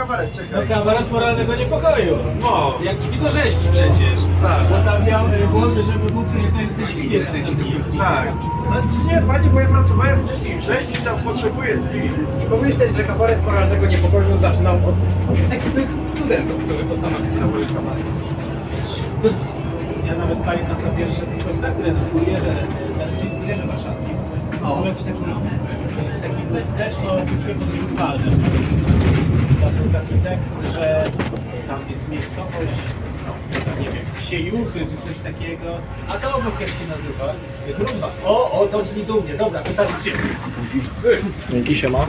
kabaret, No czekaj. kabaret moralnego niepokoju. No. Jak drzwi do rzeźki przecież. Tak. Bo tam miał y, głos, żeby mógł nie te świnie. Tak. No, nie, pani, bo ja pracowałem wcześniej w Rzeźnik tam potrzebuje drzwi. I pomyśleć, że kabaret moralnego niepokoju zaczynał od ekipy studentów, którzy postanawiali kabaret. Ja nawet pamiętam to pierwsze spektakle na kurierze, na kurierze warszawskim. O, jakiś taki, jakiś taki był sketch o tekst, że tam jest miejscowość, tam nie wiem, Siejuchy czy coś takiego. A to obok jak się nazywa? Grunwald. O, o, to brzmi dumnie. Dobra, to tam. Dzięki. Siema.